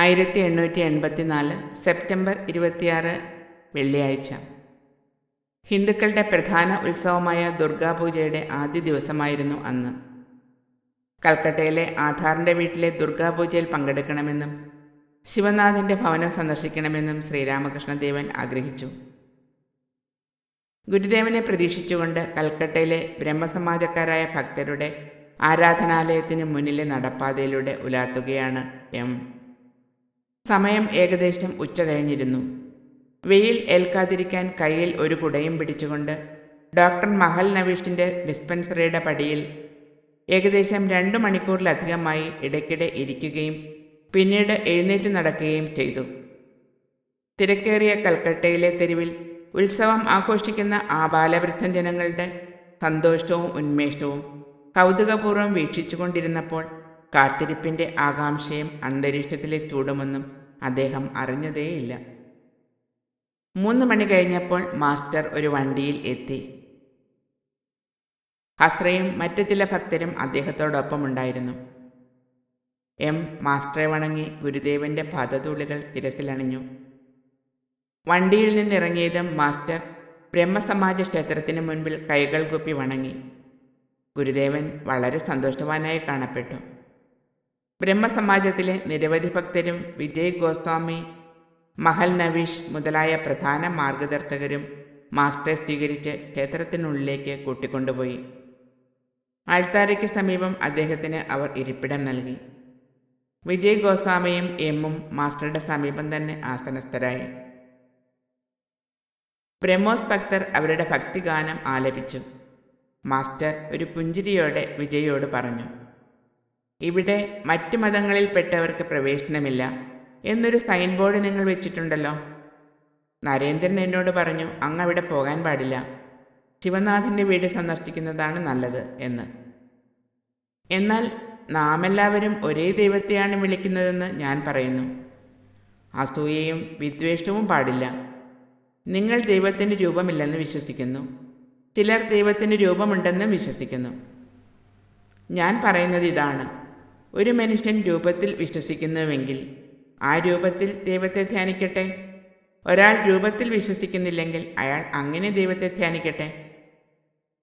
ആയിരത്തി എണ്ണൂറ്റി എൺപത്തി നാല് സെപ്റ്റംബർ ഇരുപത്തിയാറ് വെള്ളിയാഴ്ച. ഹിന്ദുക്കളുടെ പ്രധാന ഉത്സവമായ ദുർഗാപൂജയുടെ ആദ്യ ദിവസമായിരുന്നു അന്ന്. കൽക്കട്ടയിലെ ആധാറിന്റെ വീട്ടിലെ ദുർഗാപൂജയിൽ പങ്കെടുക്കണമെന്നും ശിവനാഥിന്റെ ഭവനം സന്ദർശിക്കണമെന്നും ശ്രീരാമകൃഷ്ണദേവൻ ആഗ്രഹിച്ചു. ഗുരുദേവനെ പ്രതീക്ഷിച്ചുകൊണ്ട് കൽക്കട്ടയിലെ ബ്രഹ്മസമാജക്കാരായ ഭക്തരുടെ ആരാധനാലയത്തിന് മുന്നിലെ നടപ്പാതയിലൂടെ ഉലാത്തുകയാണ് എം. സമയം ഏകദേശം ഉച്ച കഴിഞ്ഞിരുന്നു. വെയിൽ ഏൽക്കാതിരിക്കാൻ കയ്യിൽ ഒരു കുടയും പിടിച്ചുകൊണ്ട് ഡോക്ടർ മഹൽ നവീഷിന്റെ ഡിസ്പെൻസറിയുടെ പടിയിൽ ഏകദേശം രണ്ട് മണിക്കൂറിലധികമായി ഇടയ്ക്കിടെ ഇരിക്കുകയും പിന്നീട് എഴുന്നേറ്റ് നടക്കുകയും ചെയ്തു. തിരക്കേറിയ കൽക്കട്ടയിലെ തെരുവിൽ ഉത്സവം ആഘോഷിക്കുന്ന ആ ബാലവൃദ്ധൻ ജനങ്ങളുടെ സന്തോഷവും ഉന്മേഷവും കൗതുകപൂർവം വീക്ഷിച്ചുകൊണ്ടിരുന്നപ്പോൾ കാത്തിരിപ്പിന്റെ ആകാംക്ഷയും അന്തരീക്ഷത്തിലെ ചൂടുമൊന്നും അദ്ദേഹം അറിഞ്ഞതേയില്ല. മൂന്ന് മണി കഴിഞ്ഞപ്പോൾ മാസ്റ്റർ ഒരു വണ്ടിയിൽ എത്തി. ഹസ്രയും മറ്റു ചില ഭക്തരും അദ്ദേഹത്തോടൊപ്പം ഉണ്ടായിരുന്നു എം മാസ്റ്ററെ വണങ്ങി ഗുരുദേവന്റെ പാദതൂളികൾ തിരച്ചിലണിഞ്ഞു വണ്ടിയിൽ നിന്നിറങ്ങിയതും മാസ്റ്റർ ബ്രഹ്മസമാജ ക്ഷേത്രത്തിന് മുൻപിൽ കൈകൾ കുപ്പി വണങ്ങി. ഗുരുദേവൻ വളരെ സന്തോഷവാനായി കാണപ്പെട്ടു. ബ്രഹ്മസമാജത്തിലെ നിരവധി ഭക്തരും വിജയ് ഗോസ്വാമി മഹൽ നവീഷ് മുതലായ പ്രധാന മാർഗദർശകരും മാസ്റ്ററെ സ്വീകരിച്ച് ക്ഷേത്രത്തിനുള്ളിലേക്ക് കൂട്ടിക്കൊണ്ടുപോയി. ആൾത്താരയ്ക്ക് സമീപം അദ്ദേഹത്തിന് അവർ ഇരിപ്പിടം നൽകി. വിജയ് ഗോസ്വാമിയും എമ്മും മാസ്റ്ററുടെ സമീപം തന്നെ ആസനസ്ഥരായി. ബ്രഹ്മോസ് ഭക്തർ അവരുടെ ഭക്തിഗാനം ആലപിച്ചു. മാസ്റ്റർ ഒരു പുഞ്ചിരിയോടെ വിജയോട് പറഞ്ഞു ഇവിടെ മറ്റ് മതങ്ങളിൽപ്പെട്ടവർക്ക് പ്രവേശനമില്ല എന്നൊരു സൈൻ ബോർഡ് നിങ്ങൾ വെച്ചിട്ടുണ്ടല്ലോ. നരേന്ദ്രൻ എന്നോട് പറഞ്ഞു അങ്ങ് അവിടെ പോകാൻ പാടില്ല. ശിവനാഥന്റെ വീട് സന്ദർശിക്കുന്നതാണ് നല്ലത് എന്ന്. എന്നാൽ നാമെല്ലാവരും ഒരേ ദൈവത്തെയാണ് വിളിക്കുന്നതെന്ന് ഞാൻ പറയുന്നു. അസൂയയും വിദ്വേഷവും പാടില്ല. നിങ്ങൾ ദൈവത്തിന് രൂപമില്ലെന്ന് വിശ്വസിക്കുന്നു. ചിലർ ദൈവത്തിന് രൂപമുണ്ടെന്നും വിശ്വസിക്കുന്നു. ഞാൻ പറയുന്നത് ഇതാണ്. ഒരു മനുഷ്യൻ രൂപത്തിൽ വിശ്വസിക്കുന്നുവെങ്കിൽ ആ രൂപത്തിൽ ദൈവത്തെ ധ്യാനിക്കട്ടെ? ഒരാൾ രൂപത്തിൽ വിശ്വസിക്കുന്നില്ലെങ്കിൽ അയാൾ അങ്ങനെ ദൈവത്തെ ധ്യാനിക്കട്ടെ?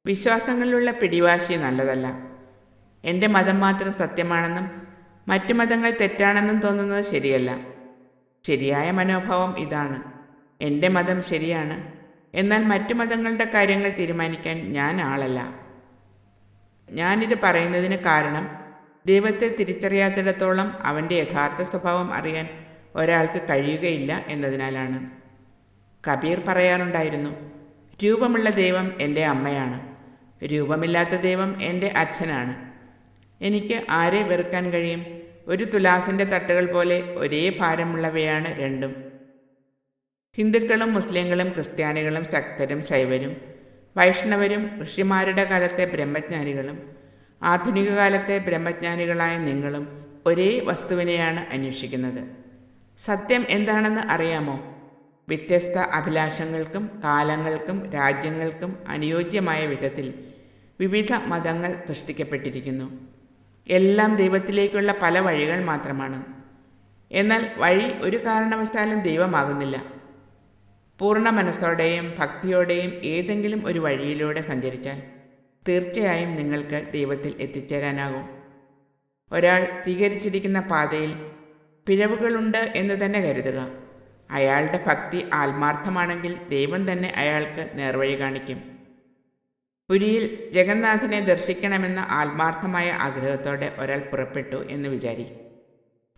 വിശ്വാസങ്ങളിലുള്ള പിടിവാശി നല്ലതല്ല. എന്റെ മതം മാത്രം സത്യമാണെന്നും മറ്റു മതങ്ങൾ തെറ്റാണെന്നും തോന്നുന്നത് ശരിയല്ല. ശരിയായ മനോഭാവം ഇതാണ്. എന്റെ മതം ശരിയാണ്. എന്നാൽ മറ്റു മതങ്ങളുടെ കാര്യങ്ങൾ തീരുമാനിക്കാൻ ഞാൻ ആളല്ല. ഞാനിത് പറയുന്നതിന് കാരണം ദൈവത്തെ തിരിച്ചറിയാത്തിടത്തോളം അവന്റെ യഥാർത്ഥ സ്വഭാവം അറിയാൻ ഒരാൾക്ക് കഴിയുകയില്ല എന്നതിനാലാണ്. കബീർ പറയാറുണ്ടായിരുന്നു രൂപമുള്ള ദൈവം എന്റെ അമ്മയാണ്. രൂപമില്ലാത്ത ദൈവം എന്റെ അച്ഛനാണ്. എനിക്ക് ആരെ വെറുക്കാൻ കഴിയും? ഒരു തുലാസിന്റെ തട്ടുകൾ പോലെ ഒരേ ഭാരമുള്ളവയാണ് രണ്ടും. ഹിന്ദുക്കളും മുസ്ലിങ്ങളും ക്രിസ്ത്യാനികളും ശക്തരും ശൈവരും വൈഷ്ണവരും ഋഷിമാരുടെ കാലത്തെ ബ്രഹ്മജ്ഞാനികളും ആധുനിക കാലത്തെ ബ്രഹ്മജ്ഞാനികളായ നിങ്ങളും ഒരേ വസ്തുവിനെയാണ് അന്വേഷിക്കുന്നത്. സത്യം എന്താണെന്ന് അറിയാമോ? വ്യത്യസ്ത അഭിലാഷങ്ങൾക്കും കാലങ്ങൾക്കും രാജ്യങ്ങൾക്കും അനുയോജ്യമായ വിധത്തിൽ വിവിധ മതങ്ങൾ സൃഷ്ടിക്കപ്പെട്ടിരിക്കുന്നു. എല്ലാം ദൈവത്തിലേക്കുള്ള പല വഴികൾ മാത്രമാണ്. എന്നാൽ വഴി ഒരു കാരണവശാലും ദൈവമാകുന്നില്ല. പൂർണ മനസ്സോടെയും ഭക്തിയോടെയും ഏതെങ്കിലും ഒരു വഴിയിലൂടെ സഞ്ചരിച്ചാൽ തീർച്ചയായും നിങ്ങൾക്ക് ദൈവത്തിൽ എത്തിച്ചേരാനാകും. ഒരാൾ സ്വീകരിച്ചിരിക്കുന്ന പാതയിൽ പിഴവുകളുണ്ട് എന്ന് തന്നെ കരുതുക. അയാളുടെ ഭക്തി ആത്മാർത്ഥമാണെങ്കിൽ ദൈവം തന്നെ അയാൾക്ക് നേർവഴി കാണിക്കും. പുരിയിൽ ജഗന്നാഥനെ ദർശിക്കണമെന്ന ആത്മാർത്ഥമായ ആഗ്രഹത്തോടെ ഒരാൾ പുറപ്പെട്ടു എന്ന് വിചാരിക്കും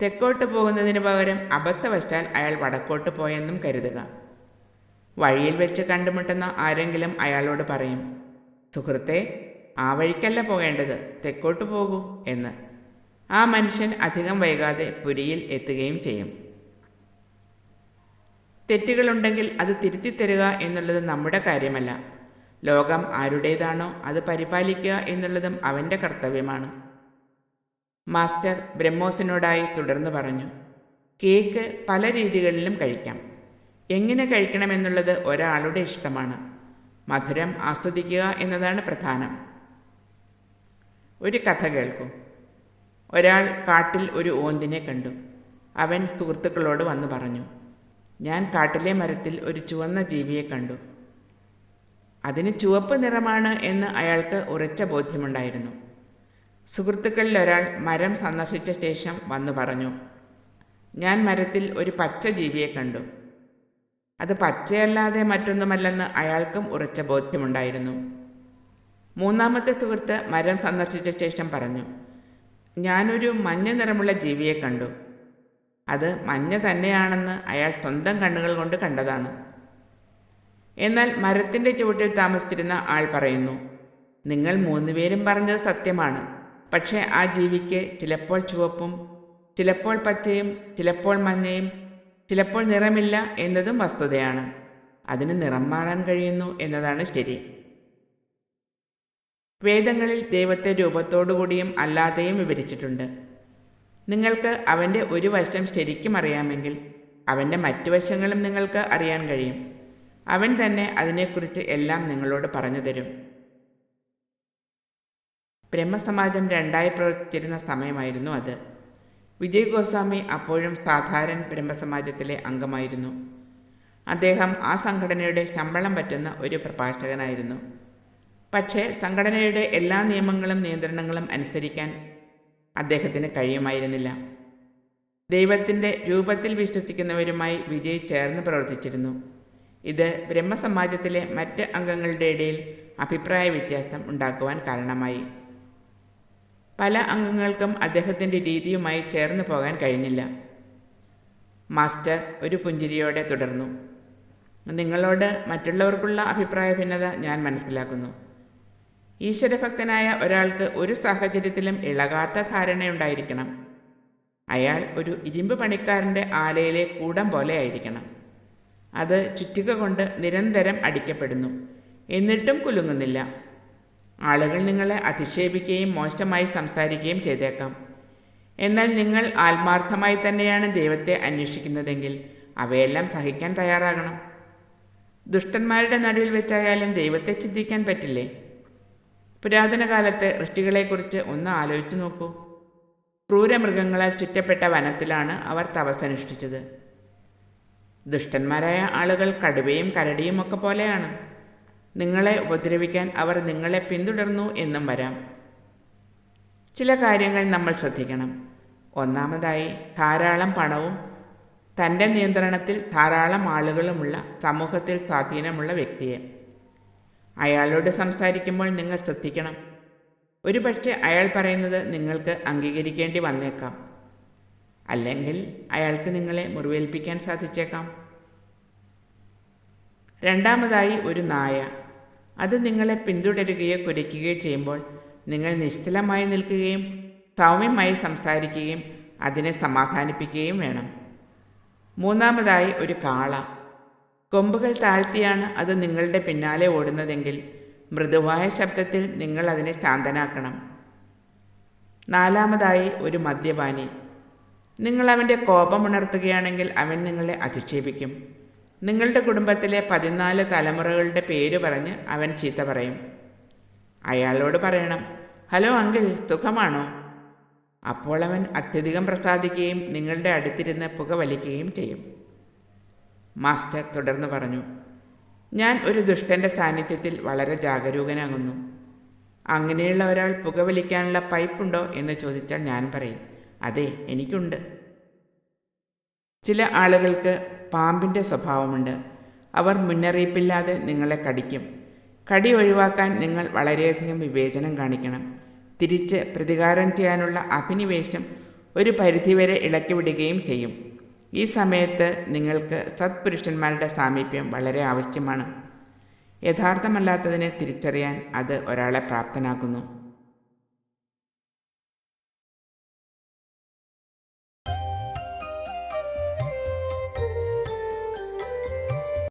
തെക്കോട്ട് പോകുന്നതിന് പകരം അബദ്ധവശാൽ അയാൾ വടക്കോട്ട് പോയെന്നും കരുതുക. വഴിയിൽ വെച്ച് കണ്ടുമുട്ടുന്ന ആരെങ്കിലും അയാളോട് പറയും സുഹൃത്തെ ആ വഴിക്കല്ല പോകേണ്ടത്. തെക്കോട്ട് പോകൂ എന്ന്. ആ മനുഷ്യൻ അധികം വൈകാതെ പുരിയിൽ എത്തുകയും ചെയ്യും. തെറ്റുകളുണ്ടെങ്കിൽ അത് തിരുത്തിത്തരുക എന്നുള്ളത് നമ്മുടെ കാര്യമല്ല. ലോകം ആരുടേതാണോ അത് പരിപാലിക്കുക എന്നുള്ളതും അവന്റെ കർത്തവ്യമാണ്. മാസ്റ്റർ ബ്രഹ്മോസിനോടായി തുടർന്ന് പറഞ്ഞു കേക്ക് പല രീതികളിലും കഴിക്കാം. എങ്ങനെ കഴിക്കണമെന്നുള്ളത് ഒരാളുടെ ഇഷ്ടമാണ്. മധുരം ആസ്വദിക്കുക എന്നതാണ് പ്രധാനം. ഒരു കഥ കേൾക്കൂ. ഒരാൾ കാട്ടിൽ ഒരു ഓന്തിനെ കണ്ടു. അവൻ സുഹൃത്തുക്കളോട് വന്നു പറഞ്ഞു ഞാൻ കാട്ടിലെ മരത്തിൽ ഒരു ചുവന്ന ജീവിയെ കണ്ടു. അതിന് ചുവപ്പ് നിറമാണ് എന്ന് അയാൾക്ക് ഉറച്ച ബോധ്യമുണ്ടായിരുന്നു. സുഹൃത്തുക്കളിൽ ഒരാൾ മരം സന്ദർശിച്ച ശേഷം വന്നു പറഞ്ഞു ഞാൻ മരത്തിൽ ഒരു പച്ച ജീവിയെ കണ്ടു. അത് പച്ചയല്ലാതെ മറ്റൊന്നുമല്ലെന്ന് അയാൾക്കും ഉറച്ച ബോധ്യമുണ്ടായിരുന്നു. മൂന്നാമത്തെ സുഹൃത്ത് മരം സന്ദർശിച്ച ശേഷം പറഞ്ഞു ഞാനൊരു മഞ്ഞ നിറമുള്ള ജീവിയെ കണ്ടു. അത് മഞ്ഞ തന്നെയാണെന്ന് അയാൾ സ്വന്തം കണ്ണുകൾ കൊണ്ട് കണ്ടതാണ്. എന്നാൽ മരത്തിന്റെ ചുവട്ടിൽ താമസിച്ചിരുന്ന ആൾ പറയുന്നു നിങ്ങൾ മൂന്നുപേരും പറഞ്ഞത് സത്യമാണ്. പക്ഷേ ആ ജീവിക്ക് ചിലപ്പോൾ ചുവപ്പും ചിലപ്പോൾ പച്ചയും ചിലപ്പോൾ മഞ്ഞയും ചിലപ്പോൾ നിറമില്ല എന്നതും വസ്തുതയാണ്. അതിന് നിറം മാറാൻ കഴിയുന്നു എന്നതാണ് ശരി. വേദങ്ങളിൽ ദൈവത്തെ രൂപത്തോടുകൂടിയും അല്ലാതെയും വിവരിച്ചിട്ടുണ്ട്. നിങ്ങൾക്ക് അവന്റെ ഒരു വശം ശരിക്കും അറിയാമെങ്കിൽ അവന്റെ മറ്റു വശങ്ങളും നിങ്ങൾക്ക് അറിയാൻ കഴിയും. അവൻ തന്നെ അതിനെക്കുറിച്ച് എല്ലാം നിങ്ങളോട് പറഞ്ഞു തരും. ബ്രഹ്മസമാജം രണ്ടായി പ്രവർത്തിച്ചിരുന്ന സമയമായിരുന്നു അത്. വിജയ് ഗോസ്വാമി അപ്പോഴും സാധാരണ ബ്രഹ്മസമാജത്തിലെ അംഗമായിരുന്നു. അദ്ദേഹം ആ സംഘടനയുടെ ശമ്പളം പറ്റുന്ന ഒരു പ്രഭാഷകനായിരുന്നു. പക്ഷേ സംഘടനയുടെ എല്ലാ നിയമങ്ങളും നിയന്ത്രണങ്ങളും അനുസരിക്കാൻ അദ്ദേഹത്തിന് കഴിയുമായിരുന്നില്ല. ദൈവത്തിന്റെ രൂപത്തിൽ വിശ്വസിക്കുന്നവരുമായി വിജയ് ചേർന്ന് പ്രവർത്തിച്ചിരുന്നു. ഇത് ബ്രഹ്മസമാജത്തിലെ മറ്റ് അംഗങ്ങളുടെ ഇടയിൽ അഭിപ്രായ വ്യത്യാസം ഉണ്ടാക്കുവാൻ കാരണമായി. പല അംഗങ്ങൾക്കും അദ്ദേഹത്തിന്റെ രീതിയുമായി ചേർന്ന് പോകാൻ കഴിഞ്ഞില്ല. മാസ്റ്റർ ഒരു പുഞ്ചിരിയോടെ തുടർന്നു. നിങ്ങളോട് മറ്റുള്ളവർക്കുള്ള അഭിപ്രായ ഭിന്നത ഞാൻ മനസ്സിലാക്കുന്നു. ഈശ്വരഭക്തനായ ഒരാൾക്ക് ഒരു സാഹചര്യത്തിലും ഇളകാത്ത ധാരണയുണ്ടായിരിക്കണം. അയാൾ ഒരു ഇരുമ്പ് പണിക്കാരന്റെ ആലയിലെ കൂടം പോലെ ആയിരിക്കണം. അത് ചുറ്റിക കൊണ്ട് നിരന്തരം അടിക്കപ്പെടുന്നു. എന്നിട്ടും കുലുങ്ങുന്നില്ല. ആളുകൾ നിങ്ങളെ അധിക്ഷേപിക്കുകയും മോശമായി സംസാരിക്കുകയും ചെയ്തേക്കാം. എന്നാൽ നിങ്ങൾ ആത്മാർത്ഥമായി തന്നെയാണ് ദൈവത്തെ അന്വേഷിക്കുന്നതെങ്കിൽ അവയെല്ലാം സഹിക്കാൻ തയ്യാറാകണം. ദുഷ്ടന്മാരുടെ നടുവിൽ വെച്ചായാലും ദൈവത്തെ ചിന്തിക്കാൻ പറ്റില്ലേ? പുരാതന കാലത്ത് ഋഷികളെക്കുറിച്ച് ഒന്ന് ആലോചിച്ചു നോക്കൂ. ക്രൂരമൃഗങ്ങളാൽ ചുറ്റപ്പെട്ട വനത്തിലാണ് അവർ തപസ്സനുഷ്ഠിച്ചത്. ദുഷ്ടന്മാരായ ആളുകൾ കടുവയും കരടിയും ഒക്കെ പോലെയാണ്. നിങ്ങളെ ഉപദ്രവിക്കാൻ അവർ നിങ്ങളെ പിന്തുടർന്നു എന്നും വരാം. ചില കാര്യങ്ങൾ നമ്മൾ ശ്രദ്ധിക്കണം. ഒന്നാമതായി ധാരാളം പണവും തന്റെ നിയന്ത്രണത്തിൽ ധാരാളം ആളുകളുമുള്ള സമൂഹത്തിൽ സ്വാധീനമുള്ള വ്യക്തിയെ. അയാളോട് സംസാരിക്കുമ്പോൾ നിങ്ങൾ ശ്രദ്ധിക്കണം. ഒരുപക്ഷെ അയാൾ പറയുന്നത് നിങ്ങൾക്ക് അംഗീകരിക്കേണ്ടി വന്നേക്കാം. അല്ലെങ്കിൽ അയാൾക്ക് നിങ്ങളെ മുറിവേൽപ്പിക്കാൻ സാധിച്ചേക്കാം. രണ്ടാമതായി ഒരു നായ. അത് നിങ്ങളെ പിന്തുടരുകയോ കുരയ്ക്കുകയോ ചെയ്യുമ്പോൾ നിങ്ങൾ നിശ്ചലമായി നിൽക്കുകയും സൗമ്യമായി സംസാരിക്കുകയും അതിനെ സമാധാനിപ്പിക്കുകയും വേണം. മൂന്നാമതായി ഒരു കാള. കൊമ്പുകൾ താഴ്ത്തിയാണ് അത് നിങ്ങളുടെ പിന്നാലെ ഓടുന്നതെങ്കിൽ മൃദുവായ ശബ്ദത്തിൽ നിങ്ങൾ അതിനെ ശാന്തനാക്കണം. നാലാമതായി ഒരു മദ്യപാനി. നിങ്ങൾ അവന്റെ കോപമുണർത്തുകയാണെങ്കിൽ അവൻ നിങ്ങളെ അധിക്ഷേപിക്കും. നിങ്ങളുടെ കുടുംബത്തിലെ പതിനാല് തലമുറകളുടെ പേര് പറഞ്ഞ് അവൻ ചീത്ത പറയും. അയാളോട് പറയണം ഹലോ അങ്കിൾ സുഖമാണോ? അപ്പോൾ അവൻ അത്യധികം പ്രസാദിക്കുകയും നിങ്ങളുടെ അടുത്തിരുന്ന് പുകവലിക്കുകയും ചെയ്യും. മാസ്റ്റർ തുടർന്ന് പറഞ്ഞു ഞാൻ ഒരു ദുഷ്ടന്റെ സാന്നിധ്യത്തിൽ വളരെ ജാഗരൂകനാകുന്നു. അങ്ങനെയുള്ള ഒരാൾ പുകവലിക്കാനുള്ള പൈപ്പുണ്ടോ? എന്ന് ചോദിച്ചാൽ ഞാൻ പറയും അതെ എനിക്കുണ്ട്. ചില ആളുകൾക്ക് പാമ്പിന്റെ സ്വഭാവമുണ്ട്. അവർ മുന്നറിയിപ്പില്ലാതെ നിങ്ങളെ കടിക്കും. കടി ഒഴിവാക്കാൻ നിങ്ങൾ വളരെയധികം വിവേചനം കാണിക്കണം. തിരിച്ച് പ്രതികാരം ചെയ്യാനുള്ള അഭിനിവേശം ഒരു പരിധിവരെ ഇളക്കിവിടുകയും ചെയ്യും. ഈ സമയത്ത് നിങ്ങൾക്ക് സത്പുരുഷന്മാരുടെ സാമീപ്യം വളരെ ആവശ്യമാണ്. യഥാർത്ഥമല്ലാത്തതിനെ തിരിച്ചറിയാൻ അത് ഒരാളെ പ്രാപ്തനാക്കുന്നു.